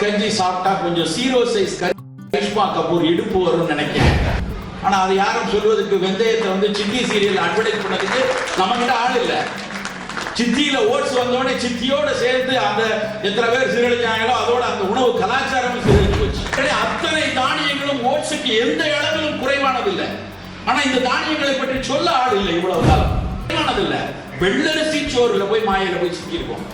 கஞ்சி சாப்பிட்டா கொஞ்சம் சீரோ சைஸ் கரிஷ்மா கபூர் இடுப்பு வரும்னு நினைக்கிறேன். ஆனா அது யாரும் சொல்வதற்கு வெந்தயத்தை வந்து சித்தி சீரியல் அட்வர்டைஸ் பண்ணதுக்கு நம்மகிட்ட ஆள் இல்ல. சித்தியில ஓட்ஸ் வந்தோடனே சித்தியோட சேர்த்து அந்த எத்தனை பேர் சீரழிச்சாங்களோ அதோட அந்த உணவு கலாச்சாரம் சீரழிச்சு போச்சு. அத்தனை தானியங்களும் ஓட்ஸுக்கு எந்த அளவிலும் குறைவானதில்லை. ஆனா இந்த தானியங்களை பற்றி சொல்ல ஆள் இல்லை இவ்வளவு காலம் குறைவானதில்லை. வெள்ளரிசி சோறுல போய் மாயில போய் சிக்கியிருக்கோம்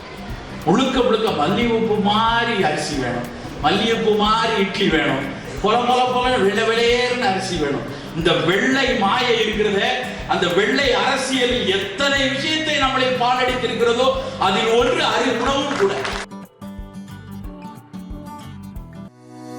முழுக்க முழுக்க மல்லிகைப்பூ உப்பு மாதிரி அரிசி வேணும். மல்லிகைப்பூ உப்பு மாதிரி இட்லி வேணும். பொல பொல பொல வெள்ளை வெளியேறுன்னு அரிசி வேணும். இந்த வெள்ளை மாயை இருக்கிறதே அந்த வெள்ளை அரசியலில் எத்தனை விஷயத்தை நம்மளை பாலடித்திருக்கிறதோ அதில் ஒன்று அறிவுணவும் கூட.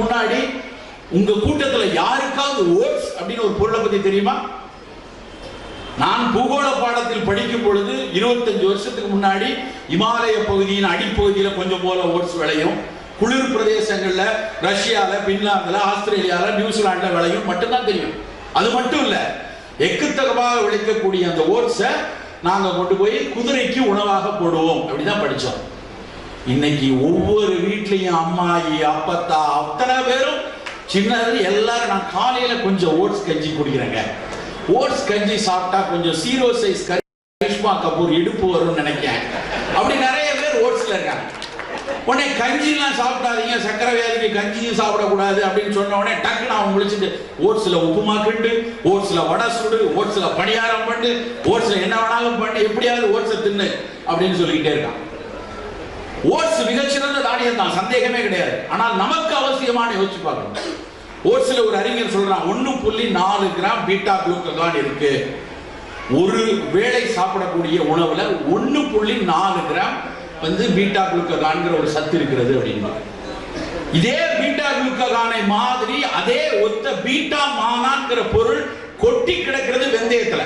முன்னாடி உங்க கூட்டத்துல யாருக்காவது ஓட்ஸ் அப்படின்னு ஒரு பொருளை பத்தி தெரியுமா? நான் பூகோள பாடத்தில் படிக்கும் பொழுது 25 வருஷத்துக்கு முன்னாடி இமாலய பகுதியின் அடிப்பகுதியில கொஞ்சம் போல ஓட்ஸ் விளையும். குளிர் பிரதேசங்கள்ல ரஷ்யால பின்லாந்துல ஆஸ்திரேலியால நியூசிலாந்துல விளையும். மட்டும்தான் தெரியும். அது மட்டும் இல்ல எக்குத்தகமாக விளைக்கக்கூடிய அந்த ஓட்ஸை நாங்க கொண்டு போய் குதிரைக்கு உணவாக போடுவோம். அப்படிதான் படிச்சோம். இன்னைக்கு ஒவ்வொரு வீட்லயும் அம்மாயி அப்பத்தா அத்தனை பேரும் சின்னது எல்லாரும் நான் காலையில கொஞ்சம் ஓட்ஸ் கஞ்சி குடிக்கிறேங்க. ஓட்ஸ் கஞ்சி சாப்பிட்டா கொஞ்சம் சீரோ சைஸ் கரிஷ்மா கபூர் இடுப்பு வரும்னு நினைக்கிறேன். அப்படி நிறைய பேர் ஓட்ஸ்ல இருக்காங்க. உடனே கஞ்சிலாம் சாப்பிடாதீங்க சக்கரை வியாதிக்கு கஞ்சியும் சாப்பிடக்கூடாது அப்படின்னு சொன்ன உடனே டக்குன்னு அவன் முடிச்சுட்டு ஓட்ஸ்ல உப்புமா கிண்டு ஓட்ஸ்ல வடை சுடு ஓட்ஸ்ல பணியாரம் பண்ணு ஓட்ஸ்ல என்ன வேணாலும் பண்ணு எப்படியாவது ஓட்ஸை தின்னு அப்படின்னு சொல்லிக்கிட்டே இருக்கான். ஓட்ஸ் மிகச்சிறந்த தானியம் தான் சந்தேகமே கிடையாது. ஆனால் நமக்கு அவசியமான யோசிச்சு பார்க்கணும். ஓட்ஸ்ல ஒரு அறிஞர் சொல்றான் ஒன்று புள்ளி நாலு கிராம் பீட்டா குளுக்கோகான் இருக்கு. ஒரு வேளை சாப்பிடக்கூடிய உணவுல ஒன்று புள்ளி நாலு கிராம் வந்து பீட்டா குளுக்கோகான்கிற ஒரு சத்து இருக்கிறது அப்படின்னு இதே பீட்டா குளுக்கோகானை மாதிரி அதே ஒத்த பீட்டா மானான்கிற பொருள் கொட்டி கிடக்கிறது வெந்தயத்துல.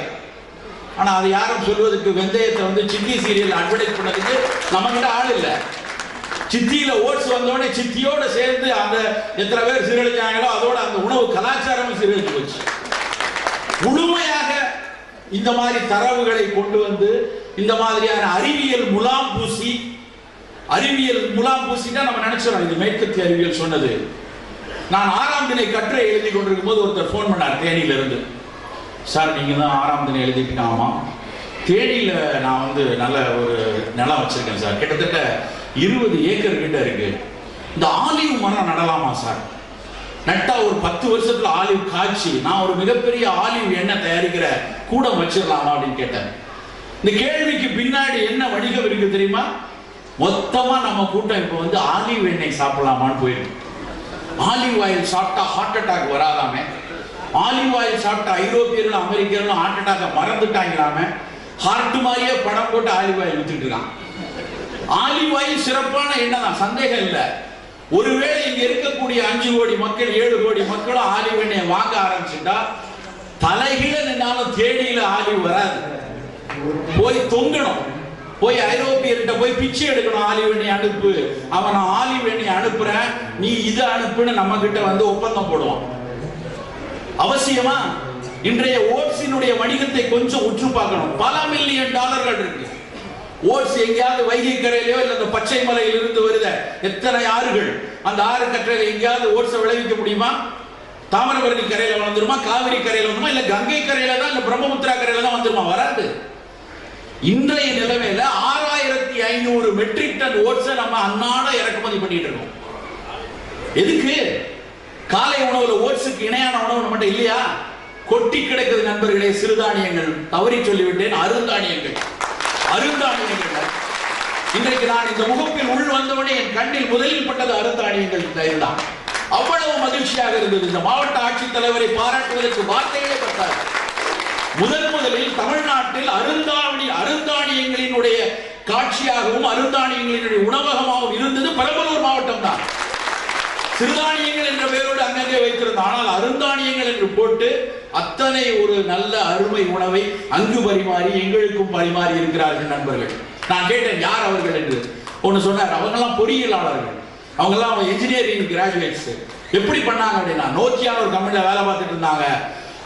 ஆனா அது யாரும் சொல்வதற்கு வெந்தயத்தை வந்து சித்தி சீரியல் அட்வர்டைஸ் பண்ணதுக்கு நம்மகிட்ட ஆள் இல்லை. சித்தியில ஓட்ஸ் வந்தோடனே சித்தியோட சேர்ந்து அந்த எத்தனை பேர் சீரழிச்சாங்களோ அதோட அந்த உணவு கலாச்சாரம் சீரழிச்சு போச்சு. முழுமையாக இந்த மாதிரி தரவுகளை கொண்டு வந்து இந்த மாதிரியான அறிவியல் முலாம் பூசி அறிவியல் முலாம் பூசினா நம்ம நினைச்சிடோம் இது மேற்கத்திய அறிவியல் சொன்னது. நான் ஆறாம் தினை கட்டுரை எழுதி கொண்டிருக்கும் போது ஒருத்தர் ஃபோன் பண்ணார் தேனியில இருந்து சார் நீங்கள் தான் ஆறாம் தினம் எழுதிட்டு தேனியில் நான் வந்து நல்ல ஒரு நிலம் வச்சுருக்கேன் சார். கிட்டத்தட்ட இருபது ஏக்கர் கிட்ட இருக்கு. இந்த ஆலிவ் மரம் நடலாமா சார்? நட்டா ஒரு பத்து வருஷத்துல ஆலிவ் காய்ச்சி நான் ஒரு மிகப்பெரிய ஆலிவ் எண்ணெய் தயாரிக்கிற கூடம் வச்சிடலாமா அப்படின்னு கேட்டேன். இந்த கேள்விக்கு பின்னாடி என்ன வணிகம் இருக்கு தெரியுமா? மொத்தமா நம்ம கூட்டம் இப்போ வந்து ஆலிவ் எண்ணெய் சாப்பிடலாமான்னு போயிருக்கு. ஆலிவ் ஆயில் சாப்பிட்டா ஹார்ட் அட்டாக் வராதாமே. ஆலிவ் ஆயில் சாப்பிட்ட ஐரோப்பியர்களும் அமெரிக்கர்களும் ஹார்ட் அட்டாக மறந்துட்டாங்களாம ஹார்ட் மாதிரியே படம் போட்டு ஆலிவ் ஆயில் வித்துட்டு இருக்கான் ஆலிவ் ஆயில் சிறப்பான எண்ணெய் தான் சந்தேகம் இல்லை. ஒருவேளை இங்க இருக்கக்கூடிய அஞ்சு கோடி மக்கள் ஏழு கோடி மக்களும் ஆலிவ் எண்ணெயை வாங்க ஆரம்பிச்சுட்டா தலைகீழ நின்னாலும் தேடியில ஆலிவ் வராது. போய் தொங்கணும். போய் ஐரோப்பியர்கிட்ட போய் பிச்சை எடுக்கணும் ஆலிவ் எண்ணெய் அனுப்பு. அவன் நான் ஆலிவ் எண்ணெய் அனுப்புறேன் நீ இதை அனுப்புன்னு நம்ம கிட்ட வந்து ஒப்பந்தம் போடுவான். அவசியமா? இன்றைய ஓட்ஸினுடைய வணிகத்தை கொஞ்சம் உற்று பார்க்கணும். பல மில்லியன் டாலர்கள் இருக்கு. ஓட்ஸ் எங்கேயாவது வைகை கரையிலோ இல்ல அந்த பச்சை மலையில் இருந்து வருத எத்தனை ஆறுகள்? அந்த ஆறு கற்றையில எங்கேயாவது ஓட்ஸை விளைவிக்க முடியுமா? தாமிரபரணி கரையில வளர்ந்துருமா? காவிரி கரையில வந்துருமா இல்ல கங்கை கரையில தான் இல்ல பிரம்மபுத்திரா கரையில தான் வந்துருமா? வராது. இன்றைய நிலைமையில ஆறாயிரத்தி ஐநூறு மெட்ரிக் டன் ஓட்ஸை நம்ம அன்னாட இறக்குமதி பண்ணிட்டு இருக்கோம். எதுக்கு? காலை உணவுல ஓட்ஸுக்கு இணையான உணவு மட்டும் இல்லையா? கொட்டி கிடக்குது நண்பர்களே சிறுதானியங்கள். தவறி சொல்லிவிட்டேன் அருந்தானியங்கள். அருந்தானியங்கள். இன்றைக்கு நான் இந்த முகப்பில் உள் வந்தவுடனே என் கண்ணில் முதலில் பட்டது அருந்தானியங்கள் தயிர்தான். அவ்வளவு மகிழ்ச்சியாக இருந்தது. இந்த மாவட்ட ஆட்சித்தலைவரை பாராட்டுவதற்கு வார்த்தைகளே பட்டார் முதன் முதலில் தமிழ்நாட்டில் அருந்தாணி அருந்தானியங்களினுடைய காட்சியாகவும் அருந்தானியங்களினுடைய உணவகமாகவும் இருந்தது பெரம்பலூர் மாவட்டம் தான் சிறுதானியங்கள் என்ற பெயரோடு அங்கங்கே வைத்திருந்த ஆனால் அருந்தானியங்கள் என்று போட்டு அத்தனை ஒரு நல்ல அருமை உணவை அங்கு பரிமாறி எங்களுக்கும் பரிமாறி இருக்கிறார்கள் நண்பர்கள். நான் கேட்டேன் யார் அவர்கள்? என்று. ஒன்று சொன்னார் அவங்கெல்லாம் பொறியியலாளர்கள். அவங்கெல்லாம் இன்ஜினியரிங் கிராஜுவேட்ஸ் எப்படி பண்ணாங்க? அப்படின்னா நோக்கியான ஒரு கம்பெனியில் வேலை பார்த்துட்டு இருந்தாங்க.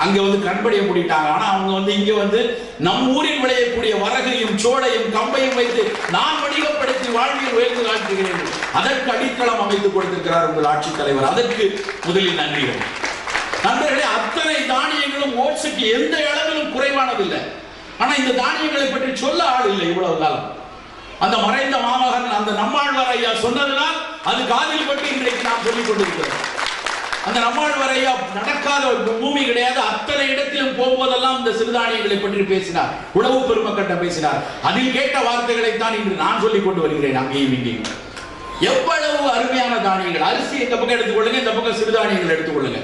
அங்க வந்து கண்படியை மூடிட்டாங்க ஆனா அவங்க வந்து இங்க வந்து நம் ஊரில் விளையக்கூடிய வரகையும் சோடையும் கம்பையும் வைத்து நான் வணிகப்படுத்தி வாழ்வில் உயர்ந்து காட்டுகிறேன். அதற்கு அடித்தளம் அமைத்து கொடுத்திருக்கிறார் உங்கள் ஆட்சித் தலைவர். அதற்கு முதலில் நன்றிகள் நண்பர்களே அத்தனை தானியங்களும் ஓட்ஸுக்கு எந்த அளவிலும் குறைவானதில்லை. ஆனா இந்த தானியங்களை பற்றி சொல்ல ஆள் இல்லை இவ்வளவு காலம். அந்த மறைந்த மாமகன் அந்த நம்மாழ்வார் ஐயா சொன்னதுனால் அது காதில் பட்டு இன்றைக்கு நாம் சொல்லிக் கொண்டிருக்கிறோம். அந்த நம்மாழ்வார் வரையா நடக்காத ஒரு பூமி கிடையாது. அத்தனை இடத்திலும் போகும்போதெல்லாம் இந்த சிறுதானியங்களை பற்றி பேசினார். உழவு பெருமக்கட்டம் பேசினார். அதில் கேட்ட வார்த்தைகளை தான் இன்று நான் சொல்லிக் கொண்டு வருகிறேன். அங்கேயும் இங்கேயும். எவ்வளவு அருமையான தானியங்கள். அரிசி இந்த பக்கம் எடுத்துக்கொள்ளுங்க இந்த பக்கம் சிறுதானியங்கள் எடுத்துக்கொள்ளுங்க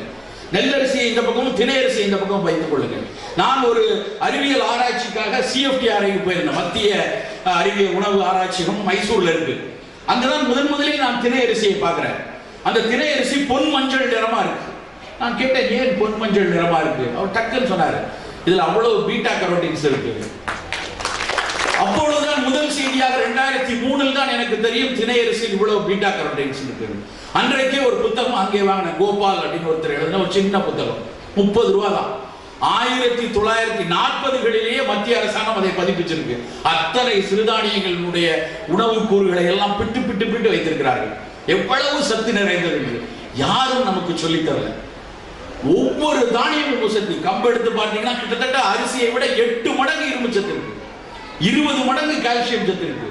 நெல்லரிசி இந்த பக்கமும் திணை இந்த பக்கம் வைத்துக் கொள்ளுங்கள் நான் ஒரு அறிவியல் ஆராய்ச்சிக்காக சிஎஃப்டி சிஎஃப்டிஆர்ஐக்கு போயிருந்தேன். மத்திய அறிவியல் உணவு ஆராய்ச்சியகம் மைசூர்ல இருக்கு. அங்கதான் முதன் முதலில் நான் தினையரிசியை பார்க்கிறேன். அந்த திணை பொன் மஞ்சள் நிறமா இருக்கு. நான் கேட்டேன் ஏன் பொன் மஞ்சள் நிறமா இருக்கு? அவர் டக்குன்னு சொன்னாரு இதுல அவ்வளவு பீட்டா கரோட்டின்ஸ் இருக்கு. அப்பொழுதுதான் முதல் செய்தியாக ரெண்டாயிரத்தி மூணில் தான் எனக்கு தெரியும் திணை இவ்வளவு பீட்டா கரோட்டின்ஸ் இருக்கு. அன்றைக்கே ஒரு புத்தகம் அங்கே வாங்கின கோபால் அப்படின்னு ஒருத்தர் எழுதின ஒரு சின்ன புத்தகம். முப்பது ரூபா தான். ஆயிரத்தி தொள்ளாயிரத்தி நாற்பதுகளிலேயே மத்திய அரசாங்கம் அதை பதிப்பிச்சிருக்கு. அத்தனை சிறுதானியங்களினுடைய உணவு கூறுகளை எல்லாம் பிட்டு பிட்டு பிட்டு வைத்திருக்கிறார்கள். எவ்வளவு சத்து நிறைந்தது என்று யாரும் நமக்கு சொல்லித்தரல ஒவ்வொரு தானியமும் சக்தி கம்பு எடுத்து பார்த்தீங்கன்னா கிட்டத்தட்ட அரிசியை விட எட்டு மடங்கு இரும்பு சத்து இருக்கு. இருபது மடங்கு கால்சியம் சத்து இருக்கு.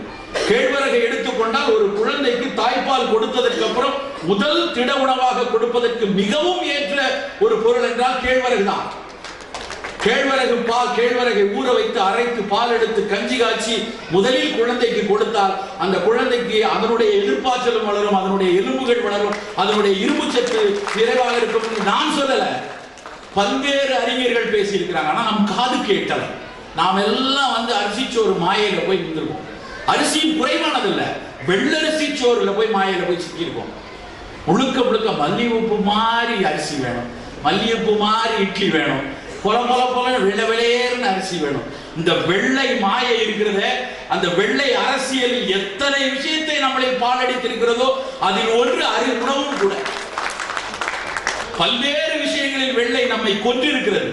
கேழ்வரகை எடுத்துக்கொண்டால் ஒரு குழந்தைக்கு தாய்ப்பால் கொடுத்ததற்கு அப்புறம் முதல் திட உணவாக கொடுப்பதற்கு மிகவும் ஏற்ற ஒரு பொருள் என்றால் கேழ்வரகு தான். கேழ்வரகு பால் கேழ்வரகை ஊற வைத்து அரைத்து பால் எடுத்து கஞ்சி காய்ச்சி முதலில் குழந்தைக்கு கொடுத்தால் அந்த குழந்தைக்கு அதனுடைய எதிர்ப்பாற்றலும் வளரும் அதனுடைய எலும்புகள் வளரும் அதனுடைய இரும்பு சத்து நிறைவாக இருக்கும் நான் சொல்லல. பல்வேறு அறிஞர்கள் பேசியிருக்கிறாங்க. ஆனா நம் காது கேட்டல. நாம் எல்லாம் வந்து அரிசி சோறு மாயையில போய் நின்றுருக்கோம் அரிசியும் குறைவானதில்ல. வெள்ளரிசி சோறுல போய் மாயையில போய் சிக்கியிருக்கோம் முழுக்க முழுக்க மல்லி உப்பு மாதிரி அரிசி வேணும். மல்லி உப்பு மாதிரி இட்லி வேணும். பொல பொல பொல வெளியேறுன்னு அரிசி வேணும். இந்த வெள்ளை மாயை இருக்கிறத அந்த வெள்ளை அரசியலில் எத்தனை விஷயத்தை நம்மளை பாலடித்திருக்கிறதோ அதில் ஒன்று அறி கூட. பல்வேறு விஷயங்களில் வெள்ளை நம்மை கொன்றிருக்கிறது.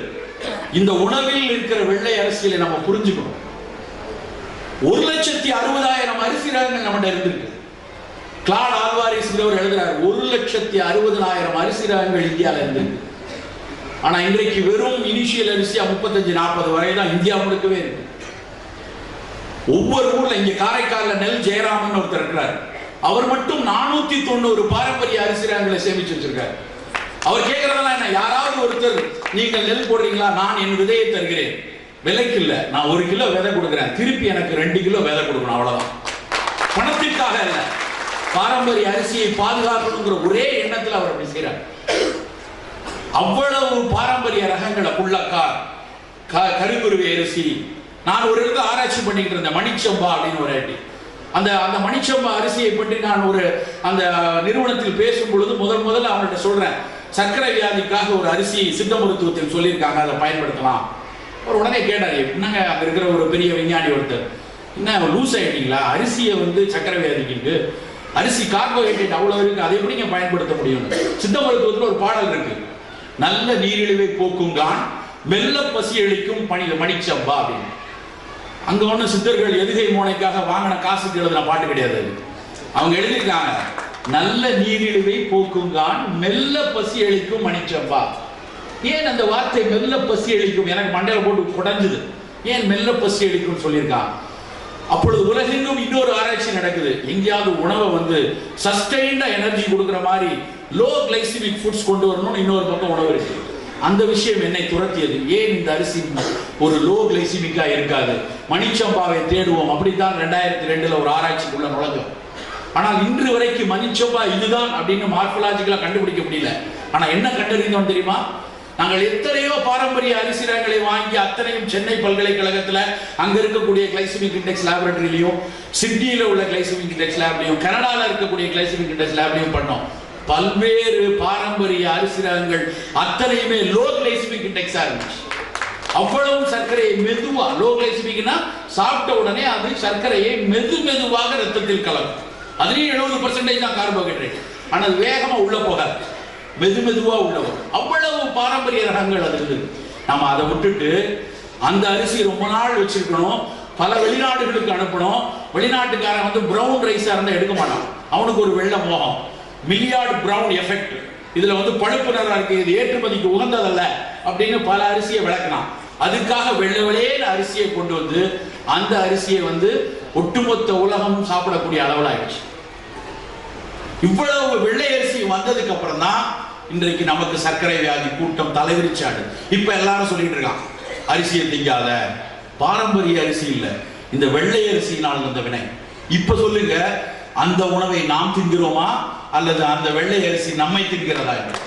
இந்த உணவில் இருக்கிற வெள்ளை அரசியலை நம்ம புரிஞ்சுக்கணும். ஒரு லட்சத்தி அறுபதாயிரம் அரிசி ரகங்கள் நம்மகிட்ட இருந்திருக்கு. கிளாட் ஆல்வாரிஸ்ங்கிறவர் எழுதுறார் ஒரு லட்சத்தி அறுபதாயிரம் அரிசி ரகங்கள் இந்தியாவில் இருந்திருக்கு. ஆனால் இன்றைக்கு வெறும் இனிஷியல் அரிசியா முப்பத்தஞ்சு நாற்பது வரை தான் இந்தியா முழுக்கவே இருக்கு. ஒவ்வொரு ஊர்ல இங்க காரைக்கால நெல் ஜெயராமன் ஒருத்தர் இருக்கிறார். அவர் மட்டும் நானூத்தி தொண்ணூறு பாரம்பரிய அரிசி ரகங்களை சேமிச்சு வச்சிருக்காரு. அவர் கேட்கறதெல்லாம் என்ன? யாராவது ஒருத்தர் நீங்கள் நெல் போடுறீங்களா? நான் என் விதையை தருகிறேன். விலைக்கு இல்ல. நான் ஒரு கிலோ விதை கொடுக்குறேன். திருப்பி எனக்கு ரெண்டு கிலோ விதை கொடுக்கணும் அவ்வளவுதான். பணத்திற்காக இல்ல பாரம்பரிய அரிசியை பாதுகாக்கணுங்கிற ஒரே எண்ணத்துல அவர் அப்படி செய்கிறார் அவ்வளவு பாரம்பரிய ரகங்களை புள்ளக்கார் க- கருங்குருவி அரிசி. நான் ஒரு இடத்துல ஆராய்ச்சி பண்ணிக்கிட்டு இருந்தேன் மணிச்சம்பா அப்படின்னு ஒரு ஐடி அந்த அந்த மணிச்சம்பா அரிசியை பற்றி நான் ஒரு அந்த நிறுவனத்தில் பேசும் பொழுது முதல் முதல்ல அவங்கள்ட்ட சொல்றேன் சர்க்கரை வியாதிக்காக ஒரு அரிசி சித்த மருத்துவத்தில் சொல்லியிருக்காங்க அதை பயன்படுத்தலாம். அவர் உடனே கேட்டார் என்னங்க அங்கே இருக்கிற ஒரு பெரிய விஞ்ஞானி ஒருத்தர் என்ன லூஸ் ஆகிட்டீங்களா அரிசியை வந்து சர்க்கரை வியாதிக்கு அரிசி கார்போஹைட்ரேட் அவ்வளோ இருக்கு அதை எப்படிங்க பயன்படுத்த முடியும் சித்த மருத்துவத்தில் ஒரு பாடல் இருக்குது நல்ல நீரிழிவை போக்குங்கான் மெல்ல பசி அளிக்கும் பணி மணிச்சம்பா அப்படின்னு. அங்க ஒண்ணு சித்தர்கள் எதுகை மோனைக்காக வாங்கின காசுக்கு எழுதின பாட்டு கிடையாது. அவங்க எழுதியிருக்காங்க நல்ல நீரிழிவை போக்குங்கான் மெல்ல பசி அளிக்கும் மணிச்சம்பா. ஏன் அந்த வார்த்தை மெல்ல பசி அளிக்கும்? எனக்கு மண்டையில போட்டு குடைஞ்சுது. ஏன் மெல்ல பசி அளிக்கும் சொல்லியிருக்கான்? அப்பொழுது உலகெங்கும் இன்னொரு ஆராய்ச்சி நடக்குது. எங்கேயாவது உணவை வந்து சஸ்டைன்டா எனர்ஜி கொடுக்குற மாதிரி லோ கிளைசிமிக் ஃபுட்ஸ் கொண்டு வரணும்னு இன்னொரு பக்கம் உணவு இருக்கு. அந்த விஷயம் என்னை துரத்தியது. ஏன் இந்த அரிசி ஒரு லோ கிளைசிமிக்கா இருக்காது? மணிச்சம்பாவை தேடுவோம். அப்படித்தான் ரெண்டாயிரத்தி ரெண்டுல ஒரு ஆராய்ச்சிக்குள்ள நுழைஞ்சோம் ஆனால் இன்று வரைக்கும் மணிச்சம்பா இதுதான் அப்படின்னு மார்பலாஜிக்கலா கண்டுபிடிக்க முடியல. ஆனா என்ன கண்டறிந்தோம் தெரியுமா? நாங்கள் எத்தனையோ பாரம்பரிய அரிசி ரகங்களை வாங்கி அத்தனையும் சென்னை பல்கலைக்கழகத்துல அங்க இருக்கக்கூடிய கிளைசிமிக் இண்டெக்ஸ் லேபரட்டரியிலையும் சிட்னியில் உள்ள கிளைசிமிக் இண்டெக்ஸ் லேப்லையும் கனடாவில் இருக்கக்கூடிய கிளைசிமிக் இண்டெக்ஸ் லேப்லையும் பண்ணோம். பல்வேறு பாரம்பரிய அரிசி ரகங்கள் அத்தனையுமே லோ கிளைசிமிக் இண்டெக்ஸாக இருந்துச்சு. அவ்வளவு சர்க்கரையை மெதுவா லோ கிளைசிமிக்னா சாப்பிட்ட உடனே அது சர்க்கரையை மெது மெதுவாக ரத்தத்தில் கலக்கும். அதுலேயும் எழுபது பர்சன்டேஜ் தான் கார்போஹைட்ரேட் ஆனால் வேகமாக வேகமா உள்ள போகாது. மெது மெதுவாக உள்ள வரும். அவ்வளவு பாரம்பரிய ரகங்கள் அது. இருக்குது நம்ம அதை விட்டுட்டு அந்த அரிசி ரொம்ப நாள் வச்சிருக்கணும். பல வெளிநாடுகளுக்கு அனுப்பணும். வெளிநாட்டுக்காரன் வந்து பிரவுன் ரைஸா இருந்தா எடுக்க மாட்டான். அவனுக்கு ஒரு வெள்ளை போகும் மில்லியார்டு பிரவுன் எஃபெக்ட் இதுல வந்து பழுப்பு நிறம் இருக்கு. இது ஏற்றுமதிக்கு உகந்ததல்ல அப்படின்னு பல அரிசியை விளக்கினான். அதுக்காக வெள்ளை வெளியேற அரிசியை கொண்டு வந்து அந்த அரிசியை வந்து ஒட்டுமொத்த உலகம் சாப்பிடக்கூடிய அளவில் ஆயிடுச்சு. இவ்வளவு வெள்ளை அரிசி வந்ததுக்கு அப்புறம் தான் இன்றைக்கு நமக்கு சர்க்கரை வியாதி கூட்டம் தலைவிரிச்சாடு. இப்ப எல்லாரும் சொல்லிட்டு இருக்கான் அரிசியை திங்காத பாரம்பரிய அரிசி இல்லை. இந்த வெள்ளை அரிசியினால் வந்த வினை. இப்ப சொல்லுங்க அந்த உணவை நாம் திங்கிறோமா அல்லது அந்த வெள்ளை அரிசி நம்மை திங்கிறதா என்று